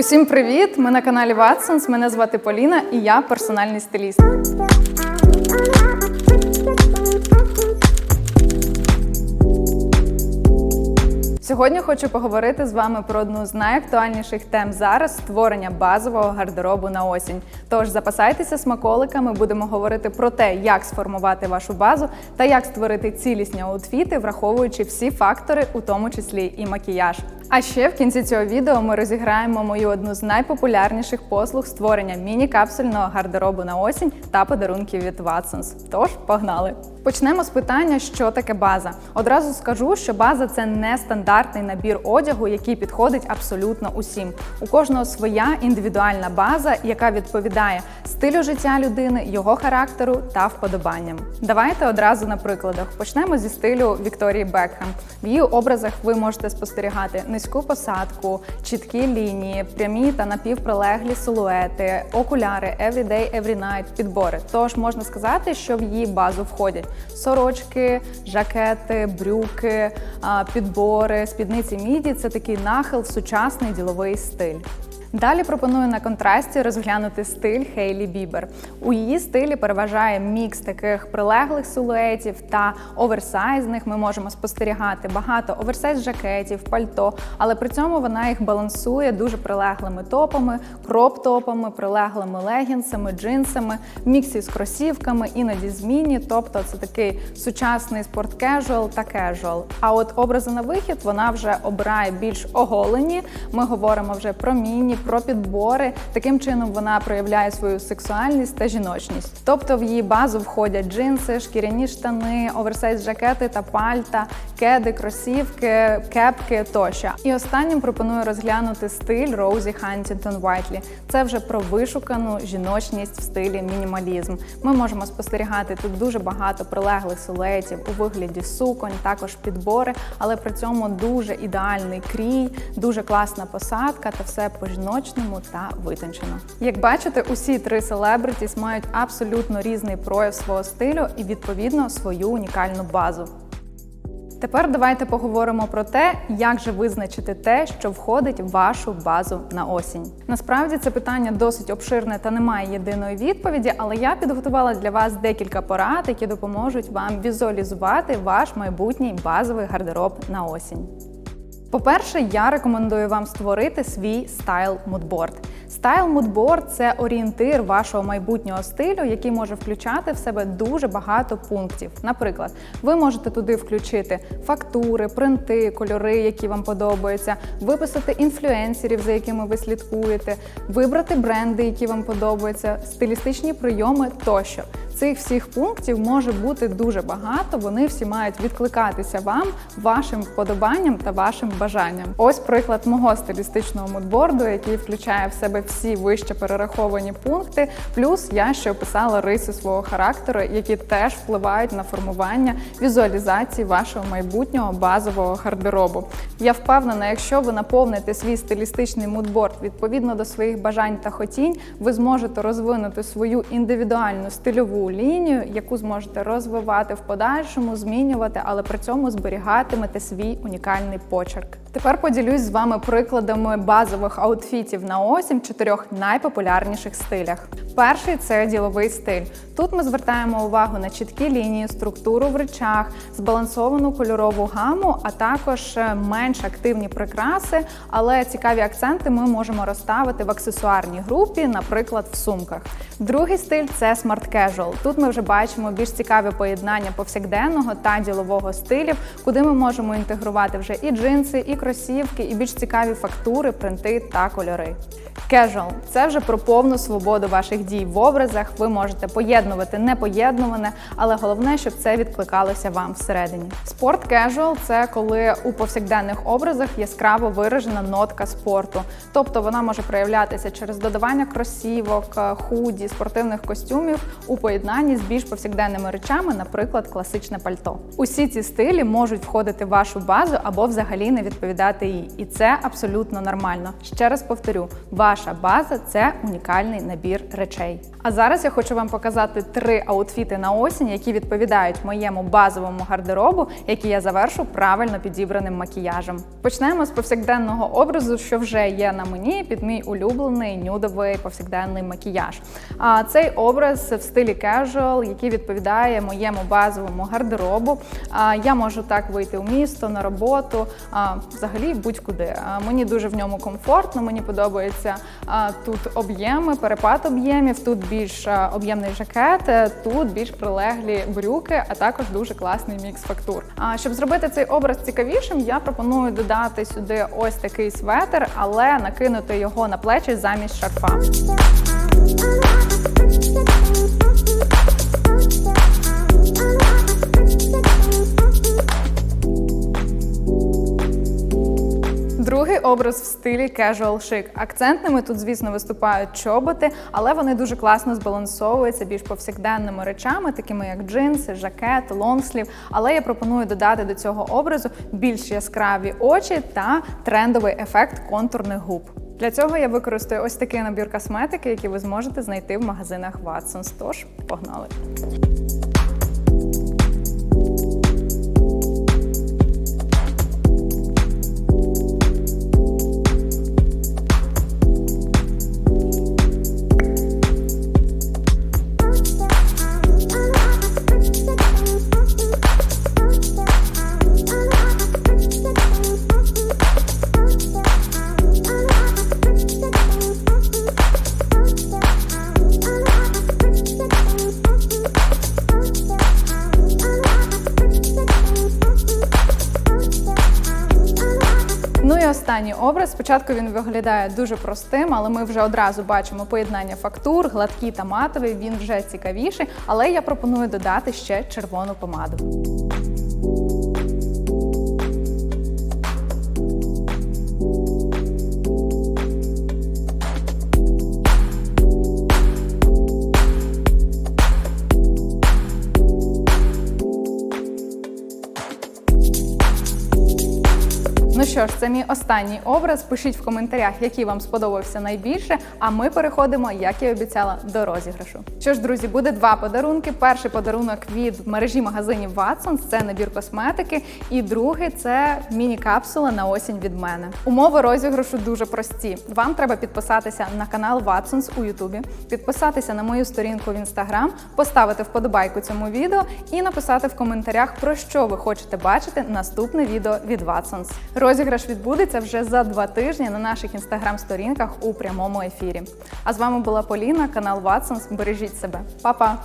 Усім привіт! Ми на каналі Watsons. Мене звати Поліна і я персональний стиліст. Сьогодні хочу поговорити з вами про одну з найактуальніших тем зараз створення базового гардеробу на осінь. Тож запасайтеся смаколиками, будемо говорити про те, як сформувати вашу базу та як створити цілісні аутфіти, враховуючи всі фактори, у тому числі і макіяж. А ще в кінці цього відео ми розіграємо мою одну з найпопулярніших послуг створення міні-капсульного гардеробу на осінь та подарунків від Watsons. Тож погнали! Почнемо з питання, що таке база. Одразу скажу, що база це не стандартний набір одягу, який підходить абсолютно усім. У кожного своя індивідуальна база, яка відповідає стилю життя людини, його характеру та вподобанням. Давайте одразу на прикладах. Почнемо зі стилю Вікторії Бекхем. В її образах ви можете спостерігати низьку посадку, чіткі лінії, прямі та напівприлеглі силуети, окуляри, everyday, every night, підбори. Тож можна сказати, що в її базу входять сорочки, жакети, брюки, підбори, спідниці міді це такий нахил сучасний діловий стиль. Далі пропоную на контрасті розглянути стиль Хейлі Бібер. У її стилі переважає мікс таких прилеглих силуетів та оверсайзних. Ми можемо спостерігати багато оверсайз жакетів, пальто, але при цьому вона їх балансує дуже прилеглими топами, кроп-топами, прилеглими легінсами, джинсами, міксі з кросівками, іноді змінні. Тобто це такий сучасний спорт-кежуал та кежуал. А от образи на вихід вона вже обирає більш оголені. Ми говоримо вже про міні, про підбори. Таким чином вона проявляє свою сексуальність та жіночність. Тобто в її базу входять джинси, шкіряні штани, оверсайз жакети та пальта, кеди, кросівки, кепки тощо. І останнім пропоную розглянути стиль Роузі Хантінгтон Вайтлі. Це вже про вишукану жіночність в стилі мінімалізм. Ми можемо спостерігати тут дуже багато прилеглих силуетів у вигляді суконь, також підбори, але при цьому дуже ідеальний крій, дуже класна посадка та все по жіночному та витончено. Як бачите, усі три селебритіс мають абсолютно різний прояв свого стилю і відповідно свою унікальну базу. Тепер давайте поговоримо про те, як же визначити те, що входить в вашу базу на осінь. Насправді це питання досить обширне та немає єдиної відповіді, але я підготувала для вас декілька порад, які допоможуть вам візуалізувати ваш майбутній базовий гардероб на осінь. По-перше, я рекомендую вам створити свій стайл мудборд. Стайл мудборд це орієнтир вашого майбутнього стилю, який може включати в себе дуже багато пунктів. Наприклад, ви можете туди включити фактури, принти, кольори, які вам подобаються, виписати інфлюенсерів, за якими ви слідкуєте, вибрати бренди, які вам подобаються, стилістичні прийоми тощо. Цих всіх пунктів може бути дуже багато. Вони всі мають відкликатися вам, вашим вподобанням та вашим бажанням. Ось приклад мого стилістичного мудборду, який включає в себе всі вище перераховані пункти. Плюс я ще описала риси свого характеру, які теж впливають на формування візуалізації вашого майбутнього базового гардеробу. Я впевнена, якщо ви наповните свій стилістичний мудборд відповідно до своїх бажань та хотінь, ви зможете розвинути свою індивідуальну стильову лінію, яку зможете розвивати в подальшому, змінювати, але при цьому зберігатимете свій унікальний почерк. Тепер поділюсь з вами прикладами базових аутфітів на осінь чотирьох найпопулярніших стилях. Перший це діловий стиль. Тут ми звертаємо увагу на чіткі лінії, структуру в речах, збалансовану кольорову гаму, а також менш активні прикраси, але цікаві акценти ми можемо розставити в аксесуарній групі, наприклад, в сумках. Другий стиль це смарт casual. Тут ми вже бачимо більш цікаве поєднання повсякденного та ділового стилів, куди ми можемо інтегрувати вже і джинси, і кросівки, і більш цікаві фактури, принти та кольори. Casual – це вже про повну свободу ваших дій в образах. Ви можете поєднувати непоєднуване, але головне, щоб це відкликалося вам всередині. Спорт casual – це коли у повсякденних образах яскраво виражена нотка спорту, тобто вона може проявлятися через додавання кросівок, худі, спортивних костюмів у поєднанні з більш повсякденними речами, наприклад, класичне пальто. Усі ці стилі можуть входити в вашу базу або взагалі не відповідати їй, і це абсолютно нормально. Ще раз повторю, ваша база це унікальний набір речей. А зараз я хочу вам показати три аутфіти на осінь, які відповідають моєму базовому гардеробу, який я завершу правильно підібраним макіяжем. Почнемо з повсякденного образу, що вже є на мені під мій улюблений нюдовий повсякденний макіяж. А цей образ в стилі casual, який відповідає моєму базовому гардеробу. А я можу так вийти у місто на роботу, а, взагалі будь-куди. Мені дуже в ньому комфортно. Мені подобається а, тут об'єми, перепад об'ємів. Тут більш об'ємний жакет, е, тут більш прилеглі брюки, а також дуже класний мікс фактур. А щоб зробити цей образ цікавішим, я пропоную додати сюди ось такий светр, але накинути його на плечі замість шарфа. Другий образ в стилі casual chic. Акцентними тут, звісно, виступають чоботи, але вони дуже класно збалансовуються більш повсякденними речами, такими як джинси, жакет, лонгслів. Але я пропоную додати до цього образу більш яскраві очі та трендовий ефект контурних губ. Для цього я використаю ось такий набір косметики, який ви зможете знайти в магазинах Watsons. Тож погнали! Ну і останній образ. Спочатку він виглядає дуже простим, але ми вже одразу бачимо поєднання фактур, гладкий та матовий. Він вже цікавіший. Але я пропоную додати ще червону помаду. Ну що ж, це мій останній образ. Пишіть в коментарях, який вам сподобався найбільше. А ми переходимо, як і обіцяла, до розіграшу. Що ж, друзі, буде два подарунки. Перший подарунок від мережі магазинів Watsons – це набір косметики. І другий це міні-капсула на осінь від мене. Умови розіграшу дуже прості. Вам треба підписатися на канал Watsons у Ютубі, підписатися на мою сторінку в інстаграм, поставити вподобайку цьому відео і написати в коментарях, про що ви хочете бачити наступне відео від Watsons. Розіграш відбудеться вже за два тижні на наших інстаграм-сторінках у прямому ефірі. А з вами була Поліна, канал Ватсонс. Бережіть себе, Па-па!